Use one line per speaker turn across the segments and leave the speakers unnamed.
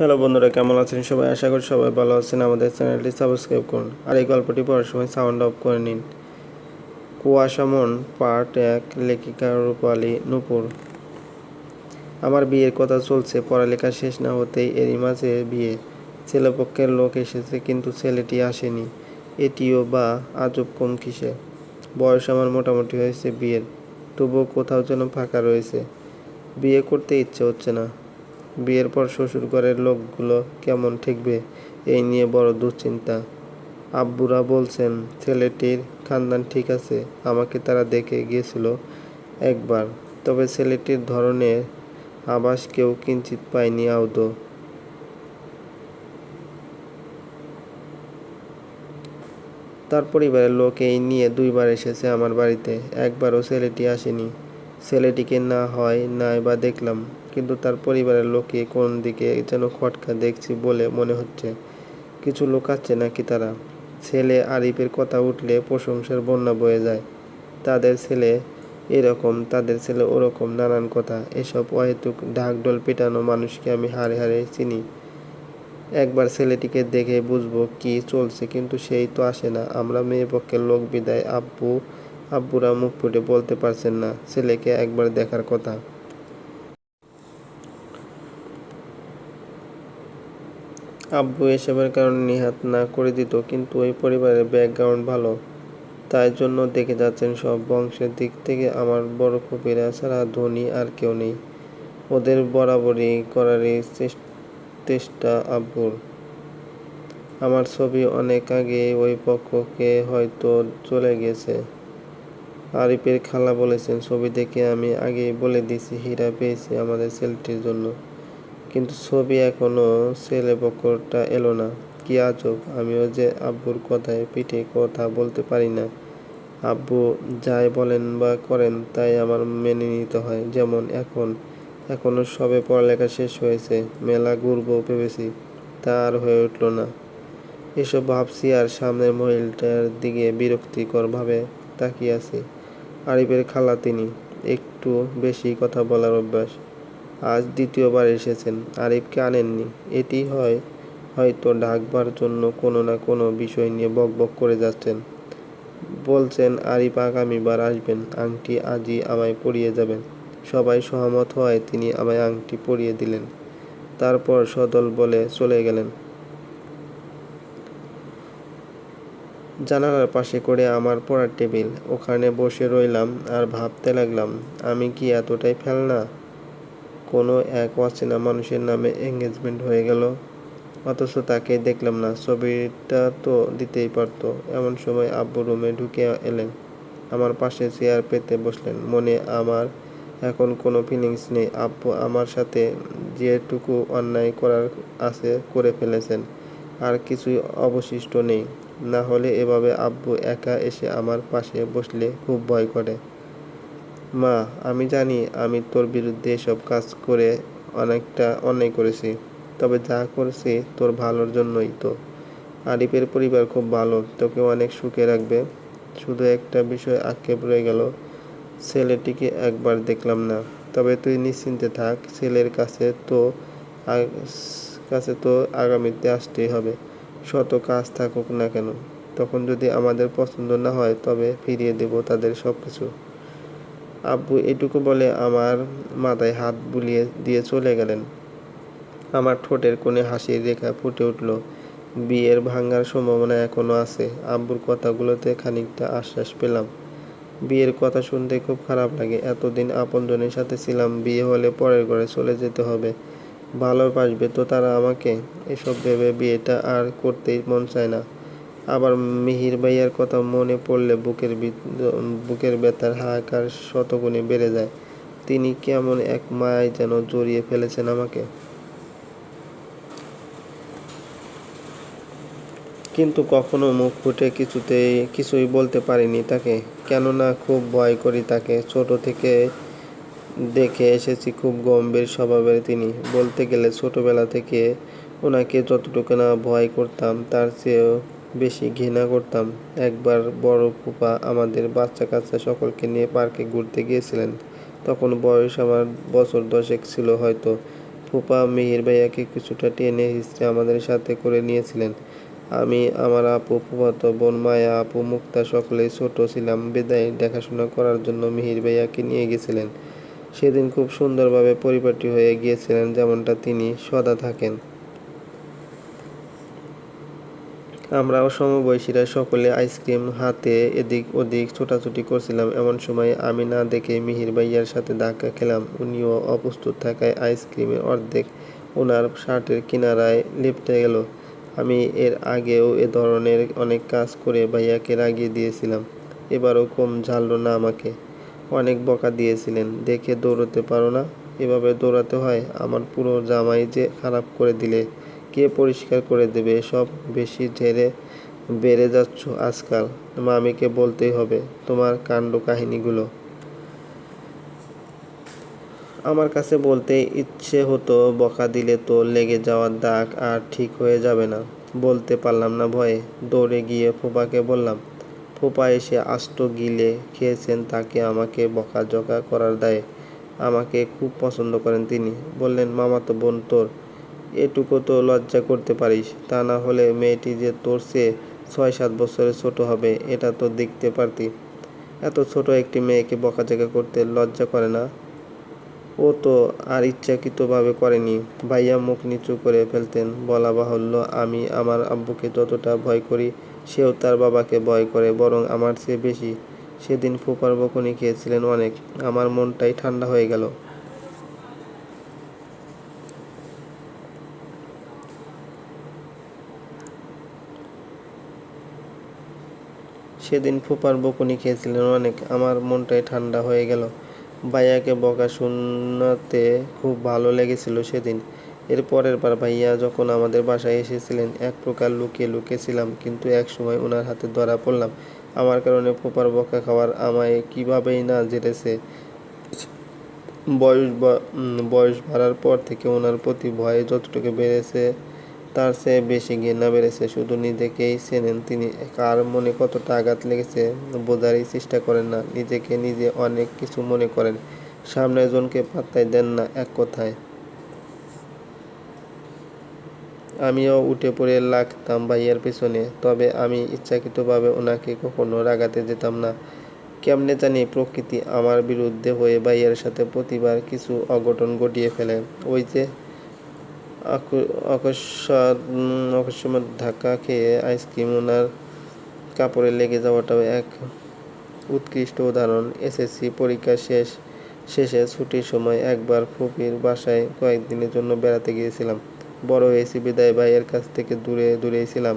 Hello বন্ধুরা, কেমন আছেন সবাই? আশা করি সবাই ভালো আছেন। আমাদের চ্যানেলটি সাবস্ক্রাইব করুন আর এই গল্পটি পড়ার সময় সাউন্ড অফ করে নিন। কুয়াশামন পার্ট এক, লেখিকা রূপালী নূপুর। আমার বিয়ের কথা চলছে, পড়ালেখা শেষ না হতেই এরই মাঝে বিয়ে। ছেলেপক্ষের লোক এসেছে, কিন্তু ছেলেটি আসেনি। এটিও বা আজব কম কিসে? বয়স আমার মোটামুটি হয়েছে বিয়ের। তবুও কোথাও যেন ফাঁকা রয়েছে। বিয়ে করতে ইচ্ছে হচ্ছে না। বিয়ের পর শ্বশুর ঘরের লোকগুলো কেমন ঠেকবে, এই নিয়ে বড় দুশ্চিন্তা। আব্বুরা বলছেন, ছেলেটির খানদান ঠিক আছে, আমাকে তারা দেখে গিয়েছিল একবার। তবে ছেলেটির ধরনের আবাস কেউ কিঞ্চিত পায়নি আদৌ। তার পরিবারের লোক এই নিয়ে দুইবার এসেছে আমার বাড়িতে। একবারও ছেলেটি আসেনি। ছেলেটিকে না হয় নাই বা দেখলাম। কিন্তু তার পরিবারের লোকে কোন দিকে যেন খটকা দেখছি বলে মনে হচ্ছে। কিছু লোকাচ্ছে নাকি তারা? ছেলে আরিফের কথা উঠলে প্রশংসার বন্যা বয়ে যায়। তাদের ছেলে এরকম, তাদের ছেলে ওরকম, নানান কথা। এসব অহেতুক ঢাকঢোল পেটানো মানুষকে আমি হারে হারে চিনি। একবার ছেলেটিকে দেখে বুঝব কি চলছে, কিন্তু সেই তো আসে না। আমরা মেয়ে পক্ষের লোক বিদায়, আব্বু, আব্বুরা মুখ ফুটে বলতে পারছেন না। ছেলেকে একবার দেখার কথা। আব্বু এসবের কারণে নিহাত না করে দিত, কিন্তু ওই পরিবারের ব্যাকগ্রাউন্ড ভালো। তাই জন্য দেখে যাচ্ছেন সব বংশের দিক থেকে আমার বড় ফুপিরা ছাড়া ধনী আর কেউ নেই। ওদের বরাবরই করারই চেষ্টা আব্বুর। আমার ছবি অনেক আগে ওই পক্ষকে হয়তো চলে গেছে। আরিফের খালা বলেছেন, ছবি দেখে আমি আগেই বলে দিয়েছি, হীরা পেয়েছি আমাদের ছেলেটির জন্য। কিন্তু ছবি এখনও ছেলে পক্ষটা এলো না। কি আজব, আমিও যে আব্বুর কথায় পিঠে কথা বলতে পারি না। আব্বু যাই বলেন বা করেন, তাই আমার মেনে নিতে হয়। যেমন এখন, এখনও সবে পড়ালেখা শেষ হয়েছে, মেলা ঘুরবো ভেবেছি, তা আর হয়ে উঠল না। এসব ভাবছি আর সামনের মহিলাটার দিকে বিরক্তিকরভাবে তাকিয়ে আছি। আরিফের খালা তিনি, একটু বেশি কথা বলার অভ্যাস। আজ দ্বিতীয়বার এসেছেন। আরিফকে আনেননি। এটি হয়, হয়তো ঢাকবার জন্য কোনো না কোনো বিষয় নিয়ে বকবক করে যাচ্ছেন। বলছেন, আরিফ আগামীবার আসবেন। আংটি আজই আমায় পরিয়ে যাবেন। সবাই সহমত হয় তিনি আমায় আংটি পরিয়ে দিলেন। তারপর সদল বলে চলে গেলেন। জানালার পাশে করে আমার পড়ার টেবিল। ওখানে বসে রইলাম আর ভাবতে লাগলাম, আমি কি এতটাই ফেলনা? কোনো এক অচেনা মানুষের নামে এঙ্গেজমেন্ট হয়ে গেল। অথচ তাকে দেখলাম না, ছবিটা তো দিতেই পারতো। এমন সময় আব্বু রুমে ঢুকে এলেন। আমার পাশে চেয়ার পেতে বসলেন। মনে আমার এখন কোনো ফিলিংস নেই। আব্বু আমার সাথে যেটুকু অন্যায় করার আছে করে ফেলেছেন। আর কিছুই অবশিষ্ট নেই। না হলে এভাবে আব্বু একা এসে আমার পাশে বসলে খুব ভয় করে। মা, আমি জানি আমি তোর বিরুদ্ধে এসব কাজ করে অনেকটা অন্যায় করেছি, তবে যা করেছি তোর ভালোর জন্যই তো। আরিফের পরিবার খুব ভালো, তোকে অনেক সুখে রাখবে। শুধু একটা বিষয় আক্ষেপ রয়ে গেল, ছেলেটিকে একবার দেখলাম না। তবে তুই নিশ্চিন্তে থাক, ছেলের কাছে তো কাছে তো আগামীতে আসতেই হবে। শত কাজ থাকুক না কেন, তখন যদি আমাদের পছন্দ না হয় তবে ফিরিয়ে দেব তাদের সব কিছু আব্বু এটুকু বলে আমার মাথায় হাত বুলিয়ে দিয়ে চলে গেলেন। আমার ঠোঁটের কোণে হাসির রেখা ফুটে উঠল। বিয়ের ভাঙার সম্ভাবনা এখনও আছে। আব্বুর কথাগুলোতে খানিকটা আশ্বাস পেলাম। বিয়ের কথা শুনতে খুব খারাপ লাগে। এতদিন আপনজনের সাথে ছিলাম। বিয়ে হলে পরের ঘরে চলে যেতে হবে। ভালোবাসবে তো তারা আমাকে। এসব ভেবে বিয়েটা আর করতেই মন চায় না। আবার মিহির ভাইয়ার কথা মনে পড়লে বুকের বুকের ব্যথার হাহাকার শতগুণে বেড়ে যায়। তিনি কেমন এক মায়ায় যেন জড়িয়ে ফেলেছেন আমাকে। কিন্তু কখনো মুখ ফুটে কিছুতেই কিছুই বলতে পারিনি তাকে। কেননা খুব ভয় করি তাকে। ছোট থেকে দেখে এসেছি খুব গম্ভীর স্বভাবের তিনি। বলতে গেলে ছোটবেলা থেকে ওনাকে যতটুকু না ভয় করতাম, তার চেয়েও বেশি ঘৃণা করতাম। একবার বড় ফুপা আমাদের বাচ্চা কাচ্চা সকলকে নিয়ে পার্কে ঘুরতে গিয়েছিলেন। তখন বয়স আমার বছর দশেক ছিল হয়তো। ফুপা মিহির ভাইয়াকে কিছুটা টেনে হিসড়ে আমাদের সাথে করে নিয়েছিলেন। আমি, আমার আপু, ফুফাতো বোন, মায়া আপু, মুক্তা সকলেই ছোট ছিলাম। বিদায় দেখাশোনা করার জন্য মিহির ভাইয়াকে নিয়ে গেছিলেন সেদিন খুব সুন্দরভাবে পরিপাটি হয়ে গিয়েছিলেন যেমনটা তিনি সদা থাকেন। আমরাও সমবয়সীরা সকলে আইসক্রিম হাতে এদিক ওদিক ছোটাছুটি করছিলাম। এমন সময় আমি না দেখে মিহির ভাইয়ার সাথে ধাক্কা খেলাম। উনিও অপ্রস্তুত থাকায় আইসক্রিমের অর্ধেক ওনার শার্টের কিনারায় লেপটে গেল। আমি এর আগেও এ ধরনের অনেক কাজ করে ভাইয়াকে রাগিয়ে দিয়েছিলাম। এবারও কম ঝাললো না আমাকে। অনেক বকা দিয়েছিলেন। দেখে দৌড়তে পারো না? এভাবে দৌড়াতে হয়? আমার পুরো জামাই যে খারাপ করে দিলে। কে পরিষ্কার করে দেবে? এসব বেশি ঢেরে বেড়ে যাচ্ছ আজকাল। মামিকে বলতেই হবে তোমার কাণ্ড কাহিনীগুলো। আমার কাছে বলতে ইচ্ছে হতো, বকা দিলে তো লেগে যাওয়ার দাগ আর ঠিক হয়ে যাবে না। বলতে পারলাম না ভয়ে। দৌড়ে গিয়ে ফোপাকে বললাম, ফোপা এসে আষ্ট গিলে খেয়েছেন তাকে আমাকে বকাঝকা করার দায়ে। আমাকে খুব পছন্দ করেন তিনি। বললেন, মামা তো বোন তোর। এটুকু তো লজ্জা করতে পারিস। তা না হলে মেয়েটি যে তোর চেয়ে ছয় সাত বছরের ছোট হবে, এটা তো দেখতে পারতি। এত ছোট একটি মেয়েকে বকাঝকা করতে লজ্জা করে না। ও তো আর ইচ্ছাকৃতভাবে করেনি। ভাইয়া মুখ নিচু করে ফেলতেন। বলা বাহুল্য, আমি আমার আব্বুকে যতটা ভয় করি, সেও তার বাবাকে ভয় করে, বরং আমার চেয়ে বেশি। সেদিন ফুপার বকুনি খেয়েছিলেন অনেক। আমার মনটাই ঠান্ডা হয়ে গেল। সেদিন ফুপার বকুনি খেয়েছিলেন অনেক। আমার মনটাই ঠান্ডা হয়ে গেল। ভাইয়াকে বকা শোনাতে খুব ভালো লেগেছিল সেদিন। এর পরের বার ভাইয়া যখন আমাদের বাসায় এসেছিলেন, এক প্রকার লুকিয়ে লুকিয়েছিলাম কিন্তু এক সময় ওনার হাতে ধরা পড়লাম। আমার কারণে ফুপার বকা খাওয়ার আমায় কীভাবেই না জেটেছে বয়স বয়স বাড়ার পর থেকে ওনার প্রতি ভয় যতটুকু বেড়েছে তার চেয়ে বেশি ঘৃণা বেড়েছে। শুধু নিজেকেই চেনেন তিনি। কার মনে কতটা আঘাত লেগেছে বোঝারই চেষ্টা করেন না। নিজেকে নিজে অনেক কিছু মনে করেন। সামনের জনকে পাত্তাই দেন না এক কথায়। আমিও উঠে পড়ে লাগতাম ভাইয়ার পেছনে। তবে আমি ইচ্ছাকৃতভাবে ওনাকে কখনো রাগাতে যেতাম না। কেমনে জানি প্রকৃতি আমার বিরুদ্ধে হয়ে ভাইয়ার সাথে প্রতিবার কিছু অঘটন ঘটিয়ে ফেলে। ওই যে অকস্মাৎ অকস্মাৎ ধাক্কা খেয়ে আইসক্রিম ওনার কাপড়ে লেগে যাওয়াটাও এক উৎকৃষ্ট উদাহরণ। এসএসসি পরীক্ষা শেষ, শেষে ছুটির সময় একবার ফুপির বাসায় কয়েকদিনের জন্য বেড়াতে গিয়েছিলাম। বড় হয়েছি বিদায় ভাইয়ের কাছ থেকে দূরে, দূরেই ছিলাম।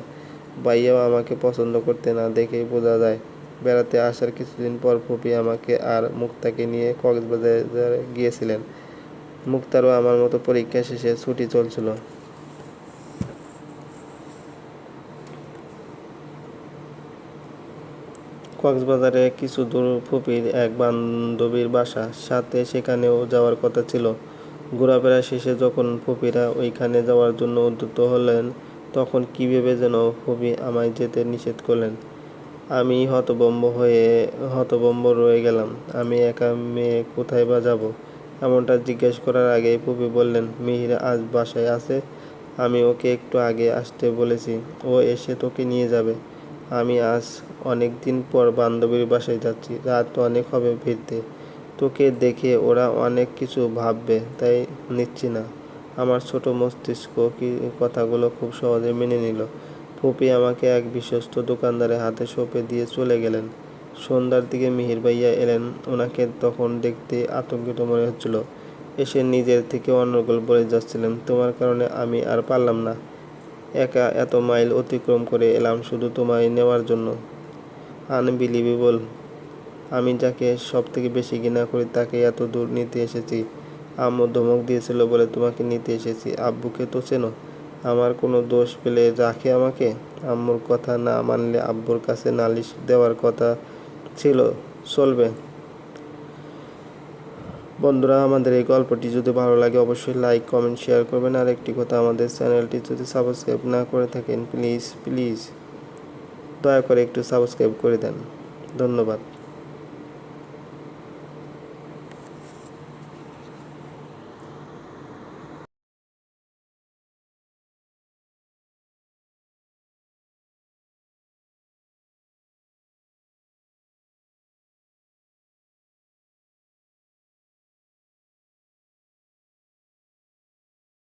ভাইয়াও আমাকে পছন্দ করতে না দেখেই বোঝা যায়, বেড়াতে আসার কিছুদিন পর ফুপি আমাকে আর মুক্তাকে নিয়ে কক্সবাজারে গিয়েছিলেন। মুক্তারও আমার মতো পরীক্ষা শেষে ছুটি চলছিল। কক্সবাজারে কিছু দূর ফুপির এক বান্ধবীর বাসা, সাথে সেখানেও যাওয়ার কথা ছিল। ঘোরাফেরা শেষে যখন ফুপিরা ওইখানে যাওয়ার জন্য উদ্যত হলেন, তখন কী ভেবে যেন ফুপি আমায় যেতে নিষেধ করলেন। আমি হতবম্ব হয়ে হতবম্ব রয়ে গেলাম। আমি একা মেয়ে কোথায় বা যাব? এমনটা জিজ্ঞেস করার আগেই পুপি বললেন, মিহির আজ বাসায় আছে, আমি ওকে একটু আগে আসতে বলেছি, ও এসে তোকে নিয়ে যাবে। আমি আজ অনেক দিন পর বান্ধবীর বাসায় যাচ্ছি, রাত অনেক হবে ফিরতে। তোকে দেখে ওরা অনেক কিছু ভাববে, তাই নিচ্ছি না। আমার ছোট মস্তিষ্ক কি কথাগুলো খুব সহজে মেনে নিল। ফুপি আমাকে এক বিশ্বস্ত দোকানদারের হাতে সঁপে দিয়ে চলে গেলেন। সন্ধ্যার দিকে মিহির ভাইয়া এলেন। ওনাকে তখন দেখতে আতঙ্কিত মনে হচ্ছিল। এসে নিজের থেকে অন্যগুল বলে যাচ্ছিলেন, তোমার কারণে আমি আর পারলাম না। একা এত মাইল অতিক্রম করে এলাম শুধু তোমায় নেওয়ার জন্য। আনবিলিভেবল। আমি যাকে সব থেকে বেশি ঘৃণা করি, তাকে এত দূর নিতে এসেছি। আম্মু ধমক দিয়েছিল বলে তোমাকে নিতে এসেছি। আব্বুকে তো চেনো। আমার কোনো দোষ পেলে রাখে আমাকে? আম্মুর কথা না মানলে আব্বুর কাছে নালিশ দেওয়ার কথা ছিল, চলবে। বন্ধুরা, আমাদের এই গল্পটি যদি ভালো লাগে, অবশ্যই লাইক কমেন্ট শেয়ার করবেন। আর একটি কথা, আমাদের চ্যানেলটি যদি সাবস্ক্রাইব না করে থাকেন প্লিজ প্লিজ দয়া করে একটু সাবস্ক্রাইব করে দেন। ধন্যবাদ।